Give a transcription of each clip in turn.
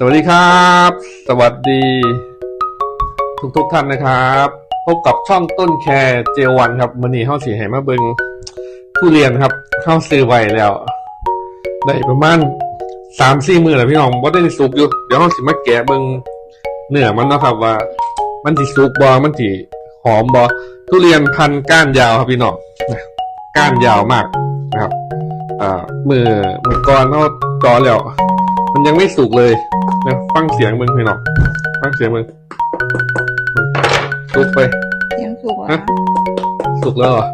สวัสดีครับ สวัสดี ทุกทุกๆท่านนะครับ พบกับช่องต้นแคร์เจวันครับมันนี่เข้าสีแห่มาเบิงทุเรียนครับ เข้าซื้อไว้แล้ว ได้ประมาณสามสี่มือแล้วพี่น้องว่าได้สุกอยู่ เดี๋ยวเขาสิมาแกะเบิงเนื้อมันนะครับว่า มันสิสุกบอมันสิหอมบอทุเรียนพันก้านยาวครับพี่น้องก้านยาวมากนะครับอ่ามือมือก่อนเขาจอแล้ว มันยังไม่สุกเลยนะฟังเสียงมึงพี่น้องฟังเสียงมึงสุกไปเสียงสูงฮะสุกแล้วเหรอ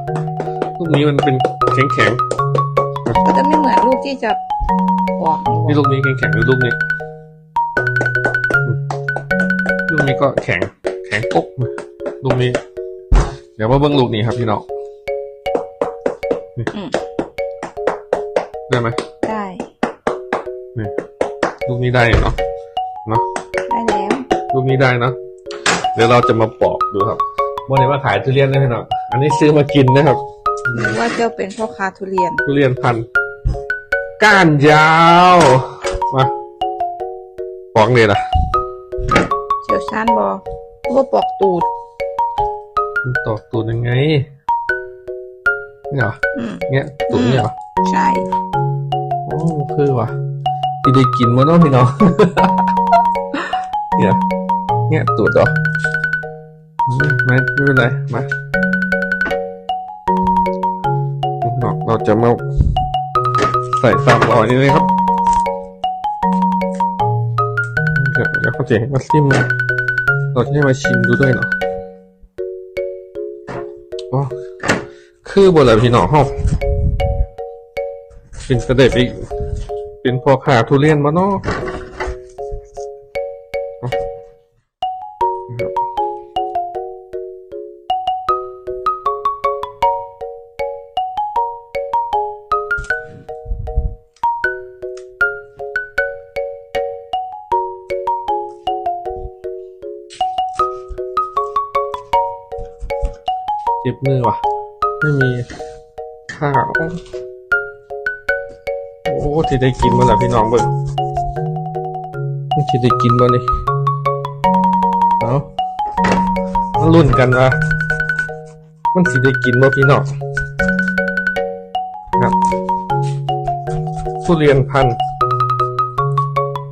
ลูกนี้มันเป็นแข็งแข็งก็จะไม่เหมือนลูกที่จะปอกๆนี่ลูกนี้แข็งแข็งหรือลูกนี้อืมลูกนี้ก็แข็ง แข็งปุ๊บลูกนี้ เดี๋ยวมาเบิ้งลูกนี้ครับพี่น้องนี่อืมได้ไหมได้นี่ ลูกนี้ได้เนาะเนาะได้แล้วลูกนี้ได้เนาะเดี๋ยวเราจะมาปอกดูครับวันนี้มาขายทุเรียนได้ไหมเนาะอันนี้ซื้อมากินนะครับหรือว่าเจ้าเป็นพ่อค้าทุเรียน ทุเรียนพันธุ์ก้านยาวมาปอกเลยนะเชี่ยวชาญบอเพราะว่าปอกตูดมันตอกตูดยังไงนี่เหรออืมเงี้ยตูดนี่เหรอใช่โอ้คือว่ะ ที่ได้กินมั้งเนาะพี่น้องเนี่ยเงี้ยตูดเหรอไม่ไม่เป็นไรมาเราเราจะมาใส่สามร้อยนี่เลยครับเดี๋ยวเดี๋ยวเขาจะให้มาซิมเราจะให้มาชิมดูด้วยเนาะอ๋อคือบนหลัพี่น้องห้องเป็นเด็จอีก เป็นพอขาทุเรียนมาเนาะเอาครับเจ็บมือว่ะ ไม่มีข้าว โอ้ที่ได้กินมาแล้วพี่น้องเบิ่งที่ได้กินมานี่เอามาลุ้นกันว่ามันสิได้กินบ่พี่น้องครับทุเรียนพันธุ์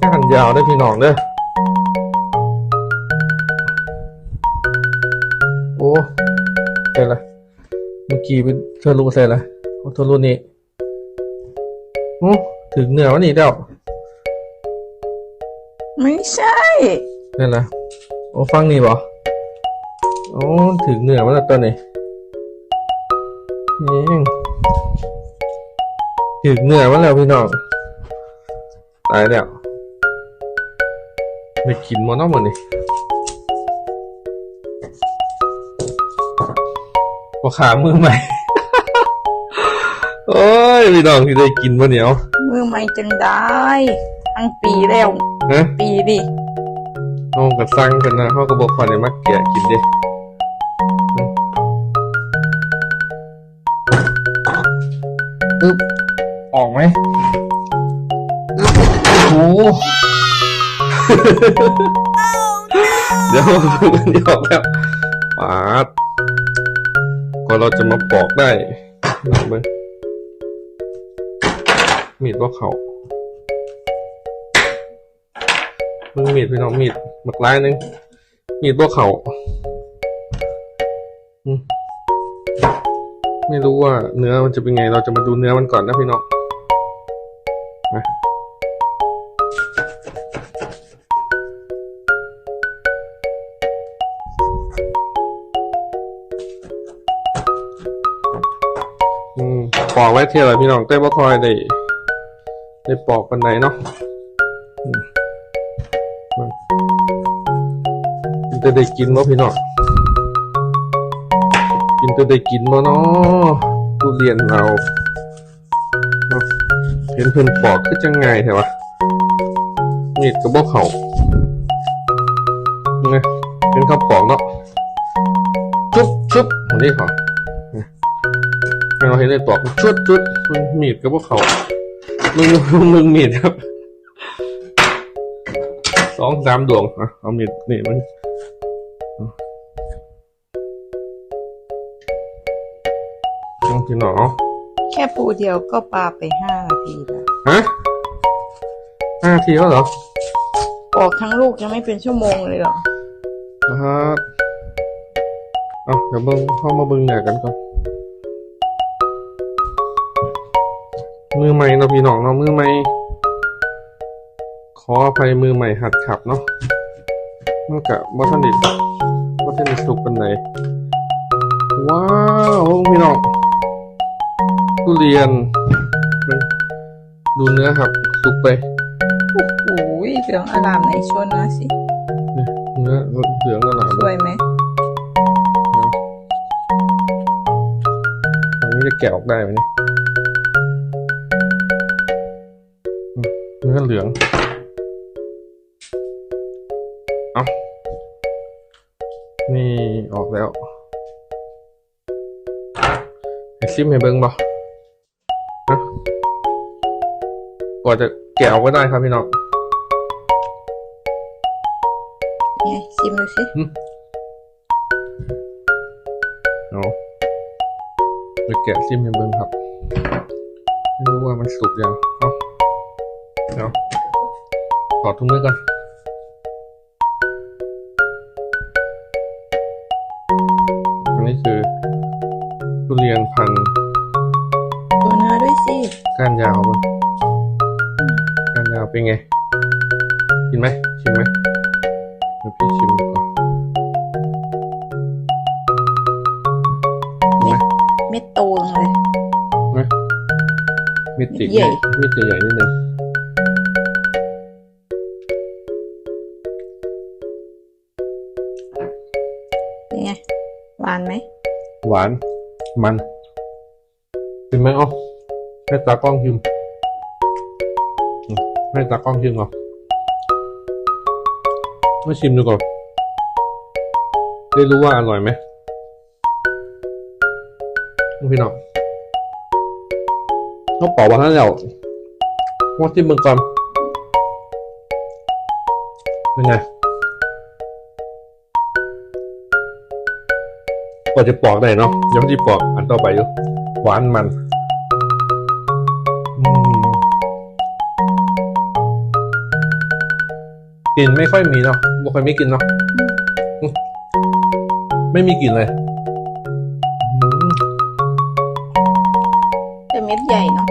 ก้านยาวได้พี่น้องเด้อโอ้ใช่ละเมื่อกี้เป็นเธอรู้ใส่ละเอาเธอรู้นี่ ถึงเหนือวันนี้แล้ว ไม่ใช่นั่นละโอ้ฟังนี่บ่โอ้ถึงเหนือมันแล้วตัวนี้นี่เองถึงเหนือมันแล้วพี่น้องตายแล้วไม่กินมันเนาะมันนี่พอขามือใหม่ โอ้ยพี่น้องที่ได้กินมันเหนียวมือใหม่จังได้ทั้งปีแล้วฮะปีดิเขาก็สั่งกันนะเขาก็บอกคนในมักแกะกินเด้อืมอึ๊บออกไหมอึ๊บโอ้โหเดี๋ยวมันนี่ออกแล้วปาดก็เราจะมาปอกได้ลองไปมี ดว่าเขามึงมีดพี่น้องมีดหมักลายหนึงมีดว่าเขาไม่รู้ว่าเนื้อมันจะเป็นไง เราจะมาดูเนื้อมันก่อนนะพี่น้องมาอืมปอกไว้เทียอะไรพี่น้องเต้บ่คอยได้ ได้ปอกปันไหนเนาะกินจะได้กินบ่พี่น้องกินจะได้กินบ่เนาะทุเรียนเราเห็นเพิ่นปอกคือจังไงแถวะมีดกับบ่เขาไงเห็นเขาปอกเนาะชุบชุบอันนี้เขาให้เราเห็นได้ปอกชุดชุดมีดกับบ่เขา มึงมึงมีดครับสองสามดวงอะเอามีดนี่มันต้องพี่น้องเอแค่ปูเดียวก็ปลาไปห้านาทีแล้วฮะห้านาทีแล้วเหรอปอกทั้งลูกยังไม่เป็นชั่วโมงเลยเหรอนะฮะเอาเดี๋ยวเบิ้งเข้ามาเบิ้งเนี่กันก่อน มือใหม่เนาะพี่น้องเนาะมือใหม่ขออภัยมือใหม่หัดขับเนาะมันกะบ่ทันไดิบ่ทันได้สุกปันไหนว้าวพี่น้องทุเรียนมันดูเนื้อครับ สุกไปโอ้โหเหลืองอารามไหนชวนมาสิเนื้อเหลืองอร่ามสวยไหมตรงนี้จะแกะออกได้ไหมเนี่ย นื้อเหลือง เอานี่ออกแล้วให้ซิมให้เบิ้งบ่นะกว่าจะแกะออกก็ได้ครับพี่น้องไงชิมดูสิเอาไปแกะซิมให้เบิ้งครับไม่รู้ว่ามันสุกยังเอา เดี๋ยวถอดถุงมือก่อนอันนี้คือทุเรียนพันธุ์ดูเนื้อด้วยสิก้านยาวมันก้านยาวเป็นไง กินไหมชิมไหมเดี๋ยวพี่ชิมดูก่อนกินไหมเม็ดโตจังเลยมิดจิกใหญ่มิดจะใหญ่นิดนึง หวาน มันชิมไหมเอ๋อให้ตากล้องชิมอืมให้ตากล้องชิมก่อมาชิมดูก่อนได้รู้ว่าอร่อยไหมพี่น้องเขาเป่าวันนั้นแล้วว่าที่มึงก่อนเป็นไง กว่าจะปอกได้เนาะเดี๋ยังที่ปอกอันต่อไปอยู่หวานมันอืมกลิ่นไม่ค่อยมีเนาะไม่ค่อยมีกลิ่นเนาะอืมไม่มีกลิ่นเลยอืมแต่เม็ดใหญ่เนาะ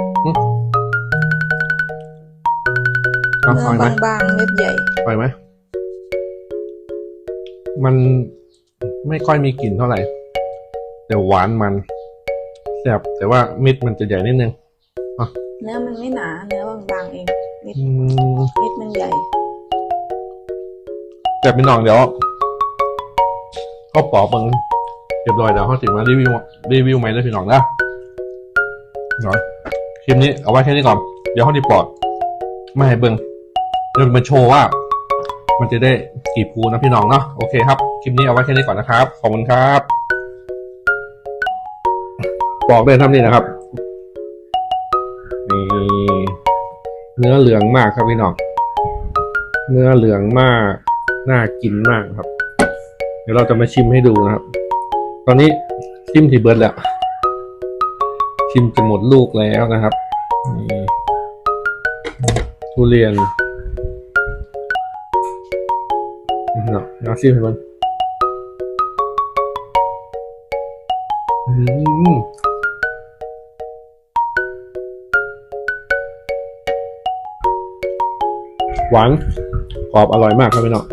เอาเนื้ปล่อยไหมอบางๆเม็ดใหญ่ปล่อยไหม มันไม่ค่อยมีกลิ่นเท่าไหร่ แต่หวานมันแซ่บแต่ว่าเม็ดมันจะใหญ่นิดนึงเนื้อมันไม่หนา เนื้อบางๆเองเม็ดอืมเม็ดมันใหญ่ แต่เป็นน้องเดี๋ยวเขาปอกเบิงเรียบร้อยเดี๋ยวเขาถึงมารีวิวรีวิวใหม่เลยพี่น้องนะเนาะคลิปนี้เอาไว้แค่นี้ก่อน เดี๋ยวเขาที่ปอกไม่ให้เบิงเดี๋ยวมาโชว์ว่า มันจะได้กี่ภูนะพี่น้องเนาะโอเคครับ คลิปนี้เอาไว้แค่นี้ก่อนนะครับ ขอบคุณครับ ปอกเลยทำนี่นะครับนี่เนื้อเหลืองมากครับพี่น้องเนื้อเหลืองมากน่ากินมากครับ เดี๋ยวเราจะมาชิมให้ดูนะครับ ตอนนี้ชิมที่เบิร์ดแล้ว ชิมจะหมดลูกแล้วนะครับทุเรียนเนาะเอาชิมให้มันอืม หวานกรอบอร่อยมากครับพี่น้อง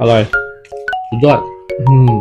อร่อยสุดยอดอืม